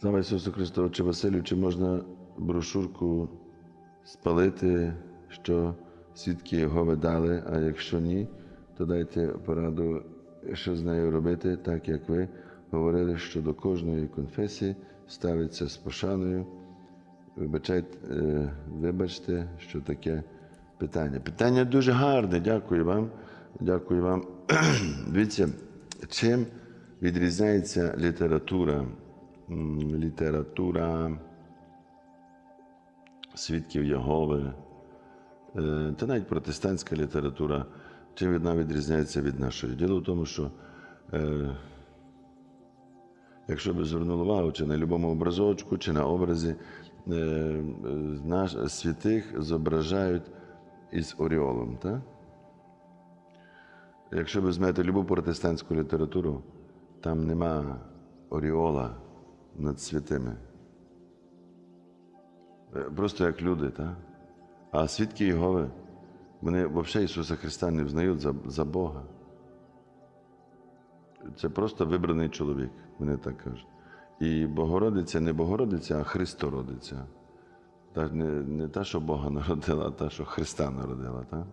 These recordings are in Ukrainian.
Слава Ісусу Христу, Отче Василю, чи можна брошурку спалити, що свідки його видали, а якщо ні, то дайте пораду, що з нею робити, так як ви говорили, що до кожної конфесії ставиться з пошаною. Вибачайте, е, вибачте, що таке питання. Питання дуже гарне, дякую вам. Дякую вам. Дивіться, чим відрізняється література, література свідків Єгови, е, та навіть протестантська література, чим вона відрізняється від нашої. Діло в тому, що е, якщо ви звернули увагу, чи на будь-якому образочку, чи на образі, е, святих зображають із оріолом. Так? Якщо ви візьмете любу протестантську літературу, там нема оріола над святими. Е, Просто як люди, так? А свідки Єгови, вони взагалі Ісуса Христа не взнають за, за Бога. Це просто вибраний чоловік, вони так кажуть. І Богородиця не Богородиця, а Христородиця. Та не, не та, що Бога народила, а та, що Христа народила. Так?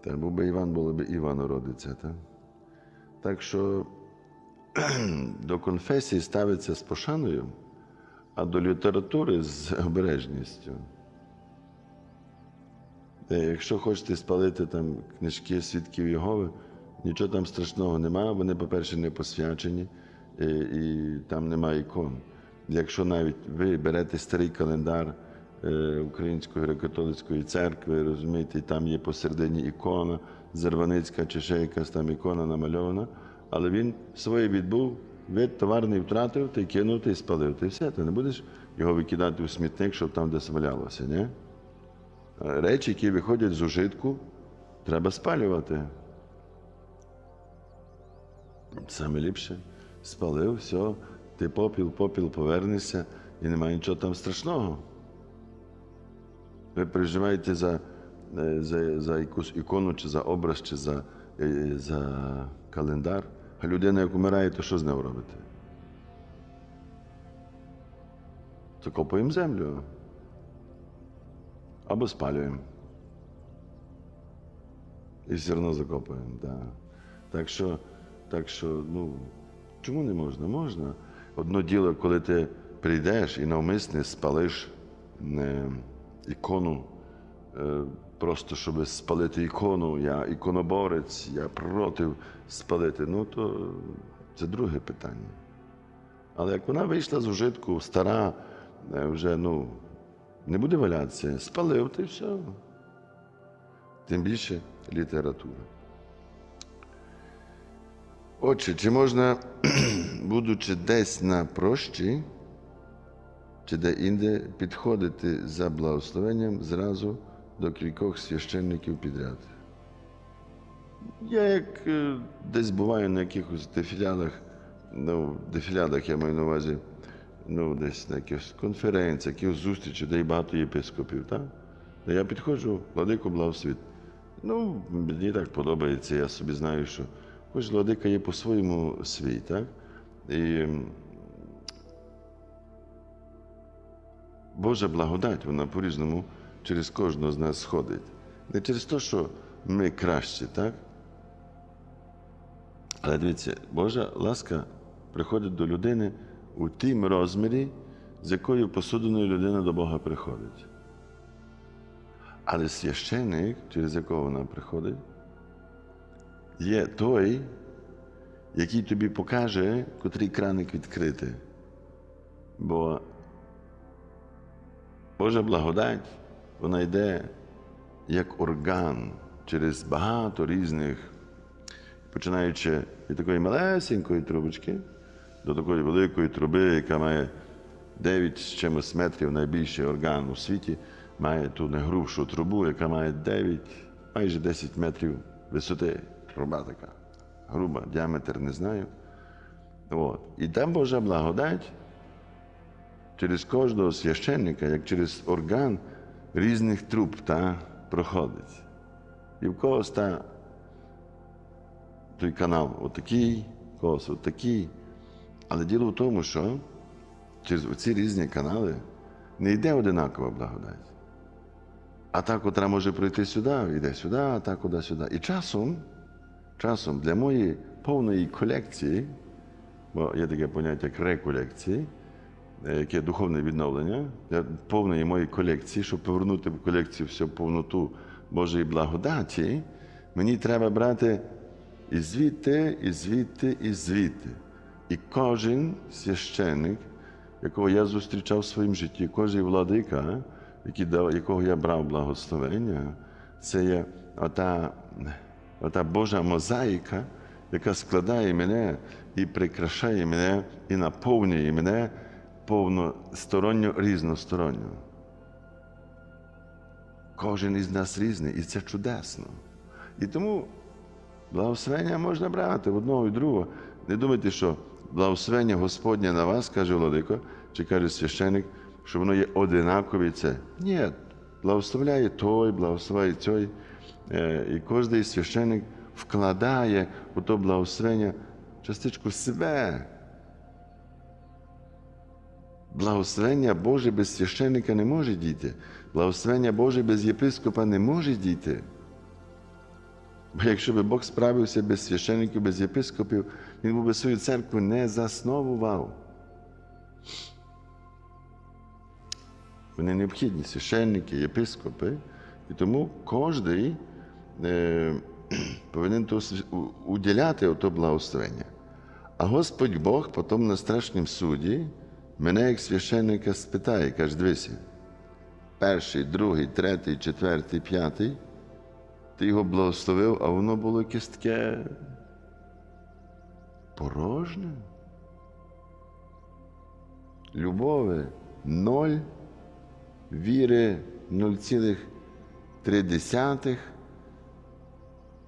Та був би Іван, було б Іванородиця. Так? так що до конфесії ставиться з пошаною, а до літератури з обережністю. Е, Якщо хочете спалити там книжки свідків Єгови, нічого там страшного немає. Вони, по-перше, не посвячені і, і там немає ікон. Якщо навіть ви берете старий календар е, Української греко-католицької церкви, розумієте, і там є посередині ікона, Зерваницька чи ще якась там ікона намальована, але він своє відбув, вид товарний втратив, ти кинув, ти спалив. Ти все, ти не будеш його викидати у смітник, щоб там десь валялося, ні? Речі, які виходять з ужитку, треба спалювати. Саме ліпше спалив, все, ти попіл, попіл повернешся і немає нічого там страшного. Ви переживаєте за, е, за, за якусь ікону, чи за образ, чи за, е, за календар. Людина, як умирає, то що з нею робити? Закопуємо землю або спалюємо. І все одно закопуємо. Да. Так що, так що, ну, чому не можна? Можна. Одно діло, коли ти прийдеш і навмисне спалиш е, ікону, е, просто щоб спалити ікону, я іконоборець, я проти спалити, ну то це друге питання. Але як вона вийшла з ужитку, стара, е, вже ну, не буде валятися, спалив ти все. Тим більше література. Отже, чи можна, будучи десь на прощі, чи де-інде, підходити за благословенням зразу до кількох священників підряд? Я як е, десь буваю на якихось дефілядах, ну, дефілядах я маю на увазі, ну, десь на якихось конференціях, якихось зустрічах, де є багато єпископів, так? Я підходжу, владику благословит. Ну, мені так подобається, я собі знаю, що кожен владика є по-своєму свій, так? І Божа благодать, вона по-різному через кожного з нас сходить. Не через те, що ми кращі, так? Але дивіться, Божа ласка приходить до людини у тім розмірі, з якою посудиною людина до Бога приходить. Але священник, через якого вона приходить, є той, який тобі покаже, котрий краник відкрити. Бо Божа благодать, вона йде як орган через багато різних, починаючи від такої малесенької трубочки до такої великої труби, яка має 9 з чимось метрів найбільший орган у світі, має ту найгрубшу трубу, яка має 9, майже 10 метрів висоти. Труба така. Груба, діаметр не знаю. От. І там Божа благодать через кожного священника, як через орган різних труб та, проходить. І в когось та той канал отакий, в когось отакий. Але діло в тому, що через ці різні канали не йде одинакова благодать. А та, котра може пройти сюди, йде сюди, а та куди сюди. І часом, часом для моєї повної колекції, бо є таке поняття як реколекції, яке духовне відновлення, для повної моєї колекції, щоб повернути в колекцію всю повноту Божої благодаті, мені треба брати і звідти, і звідти, і звідти. І кожен священник, якого я зустрічав в своїм житті, кожен владика, якого я брав благословення, це є ота, ота Божа мозаїка, яка складає мене і прикрашає мене, і наповнює мене повносторонньо, різносторонньо. Кожен із нас різний, і це чудесно. І тому благословення можна брати в одного і другого. Не думайте, що благословення Господнє на вас, каже Владико, чи каже священик, що воно є одинакове це. Ні, благословляє той, благословляє той. Е, І кожен священик вкладає у то благословення частичку себе. Благословення Боже без священника не може дійти. Благословення Боже без єпископа не може дійти. Бо якщо би Бог справився без священників, без єпископів, Він би свою церкву не засновував. Вони необхідні священники, єпископи, і тому кожен е, повинен то уділяти ото благословення. А Господь Бог потім на страшнім суді мене, як священника, спитає, каже, дивися, перший, другий, третій, четвертий, п'ятий, ти його благословив, а воно було якесь таке порожнє. Любови ноль, віри 0,3,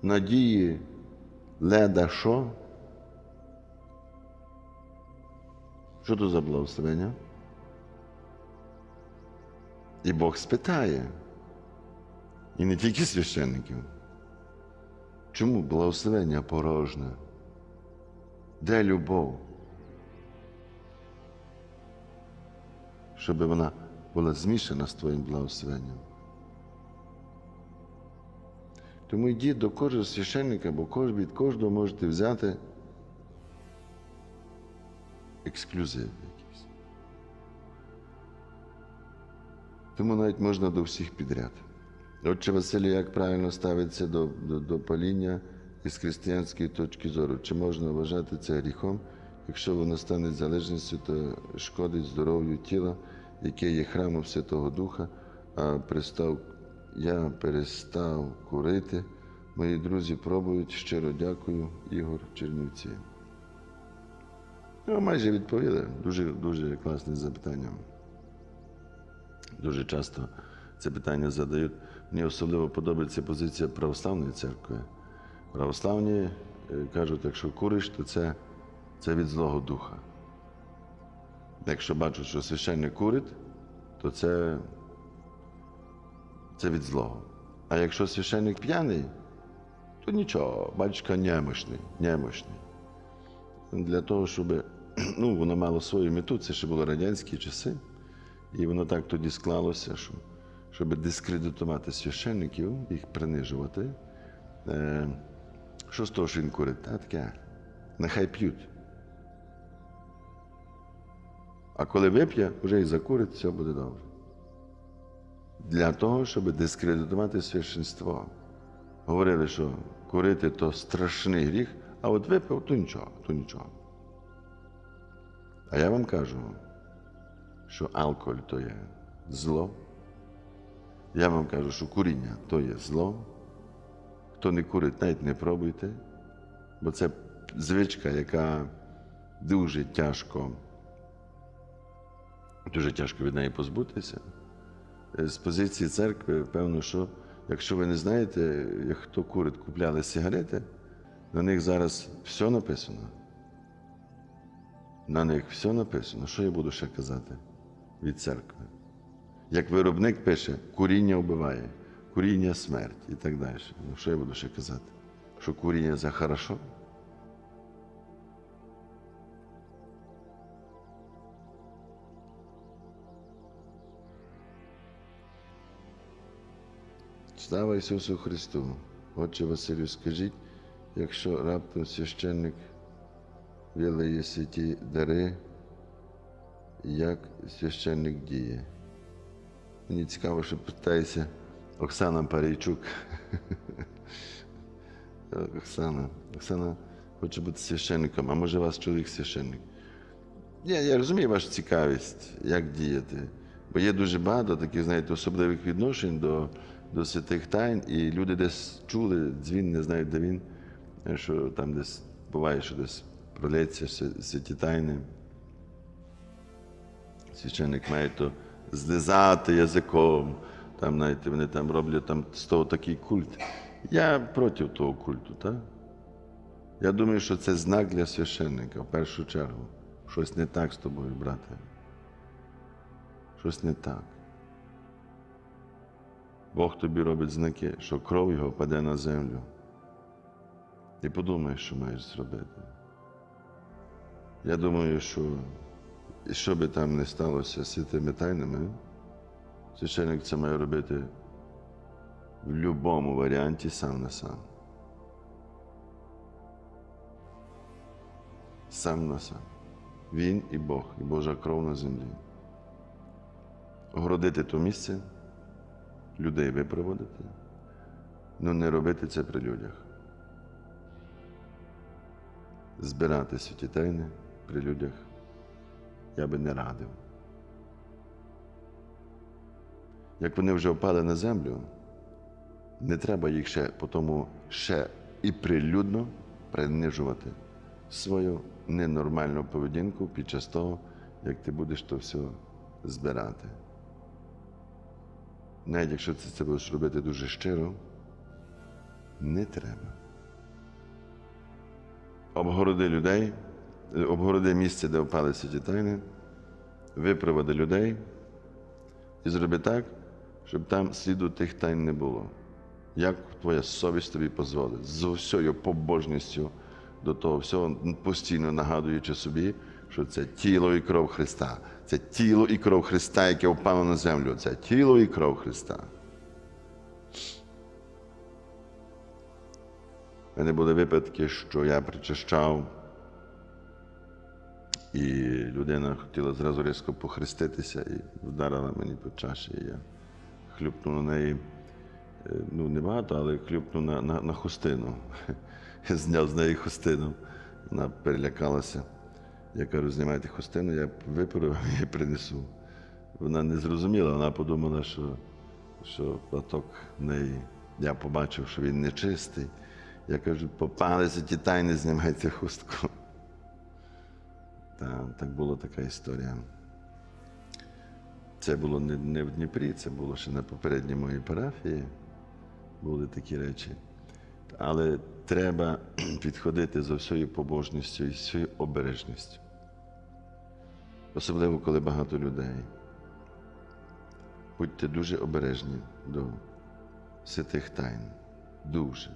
надії леда що? Що то за благословення? І Бог спитає. І не тільки священників. Чому благословення порожне? Де любов? Щоб вона була змішана з твоїм благословенням. Тому йдіть до кожного священника, бо від кожного можете взяти ексклюзив якийсь. Тому навіть можна до всіх підряд. Отче Василю, як правильно ставиться до, до, до паління із християнської точки зору? Чи можна вважати це гріхом, якщо воно стане залежністю, то шкодить здоров'ю тіла, яке є храмом Святого Духа, а перестав, я перестав курити. Мої друзі пробують. Щиро дякую, Ігор Чернівці. Ну, майже відповіли. Дуже, дуже класне запитання. Дуже часто це питання задають. Мені особливо подобається позиція православної церкви. Православні е, кажуть, якщо куриш, то це, це від Злого Духа. Якщо бачать, що священник курить, то це, це від злого. А якщо священник п'яний, то нічого, батюшка немощний, немощний. Для того, щоб ну, воно мало свою мету, це ще були радянські часи. І воно так тоді склалося, що, щоб дискредитувати священників, їх принижувати. Е, що з того, що він курить? Та таке. Нехай п'ють. А коли вип'є, вже і закурить, все буде добре. Для того, щоб дискредитувати священство. Говорили, що курити то страшний гріх, а от випив, то нічого, то нічого. А я вам кажу, що алкоголь то є зло. Я вам кажу, що куріння то є зло. Хто не курить, навіть не пробуйте, бо це звичка, яка дуже тяжко, дуже тяжко від неї позбутися. Е, З позиції церкви, певно, що якщо ви не знаєте, хто курить, купляли сигарети, на них зараз все написано. На них все написано, що я буду ще казати від церкви. Як виробник пише, куріння вбиває, куріння смерть і так далі. Ну Що я буду ще казати? Що куріння це хорошо? Слава Ісусу Христу! Отче Василю, скажіть, якщо раптом священник вилиє святі дари, як священник діє? Мені цікаво, що питається Оксана Парійчук. Оксана, Оксана хоче бути священником, а може вас чоловік священник? Ні, я розумію вашу цікавість, як діяти. Бо є дуже багато таких, знаєте, особливих відношень до, до святих тайн, і люди десь чули дзвін, не знають, де він, що там десь буває, що десь пролється свя- святі тайни. Священник має то злизати язиком, там, знаєте, вони там роблять там з того такий культ. Я проти того культу, так? Я думаю, що це знак для священника в першу чергу. Щось не так з тобою, брате. Щось не так. Бог тобі робить знаки, що кров його паде на землю. І подумай, що маєш зробити. Я думаю, що що би там не сталося з святими тайнами, священник це має робити в будь-якому варіанті сам на сам. Сам на сам. Він і Бог, і Божа кров на землі. Огородити то місце, людей випроводити, але не робити це при людях. Збирати святі тайни при людях я би не радив. Як вони вже впали на землю, не треба їх ще потому ще і прилюдно принижувати свою ненормальну поведінку під час того, як ти будеш то все збирати. Навіть якщо ти це будеш робити дуже щиро, не треба. Обгороди людей, обгороди місце, де впали святі тайни, випроводи людей і зроби так, щоб там сліду тих тайн не було. Як твоя совість тобі дозволить, з усією побожністю до того всього, постійно нагадуючи собі, що це тіло і кров Христа. Це тіло і кров Христа, яке впало на землю. Це тіло і кров Христа. У мене були випадки, що я причащав, і людина хотіла зразу різко похреститися і вдарила мені по чаші. І я хлюпнув на неї, е, ну не багато, але хлюпнув на, на, на хустину. Я зняв з неї хустину. Вона перелякалася. Я кажу, знімайте хустину, я виперу і принесу. Вона не зрозуміла, вона подумала, що, що платок в неї. Я побачив, що він нечистий. Я кажу, попалися ті тайни, знімайте хустку. Та, так була така історія. Це було не, не в Дніпрі, це було ще на попередній моїй парафії. Були такі речі. Але треба підходити за всією побожністю і всією обережністю. Особливо, коли багато людей. Будьте дуже обережні до святих тайн. Дуже.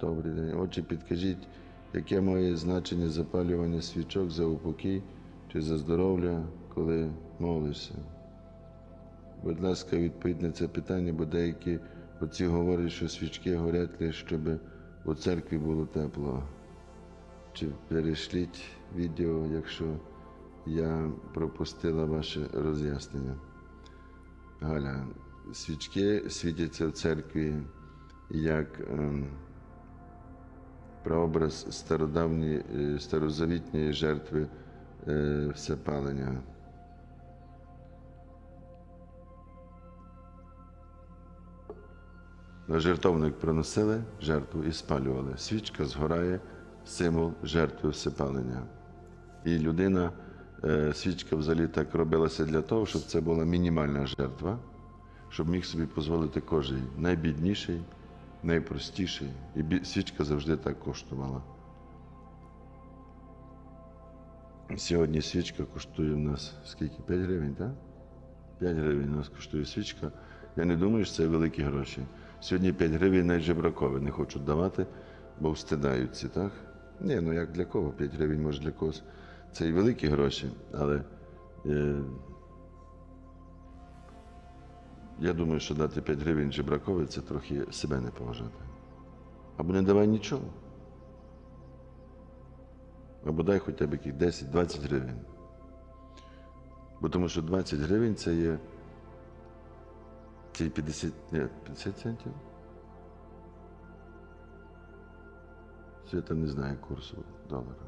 Добрий день. Отже, підкажіть, яке має значення запалювання свічок за упокій чи за здоров'я, коли молишся? Будь ласка, відповідь на це питання, бо деякі отці говорять, що свічки горять лише, щоб у церкві було тепло. Чи перешліть відео, якщо я пропустила ваше роз'яснення? Галя, свічки світяться в церкві як ем, прообраз стародавньої, е, старозавітньої жертви е, всепалення. На жертовник приносили жертву і спалювали. Свічка згорає, символ жертви всепалення. І людина, е, свічка взагалі так робилася для того, щоб це була мінімальна жертва, щоб міг собі дозволити кожен найбідніший, найпростіший. І свічка завжди так коштувала. Сьогодні свічка коштує в нас скільки? 5 гривень, так? 5 гривень у нас коштує свічка. Я не думаю, що це великі гроші. Сьогодні 5 гривень навіть жебракові не хочуть давати, бо встидаються, так? Ні, ну як для кого? 5 гривень може для когось. Це і великі гроші, але е, я думаю, що дати 5 гривень жебракові це трохи себе не поважати. Або не давай нічого. Або дай хоча б яких 10-20 гривень. Бо тому що 20 гривень це є. Це 50, ні, 50 центів. Це я там не знаю курсу долара.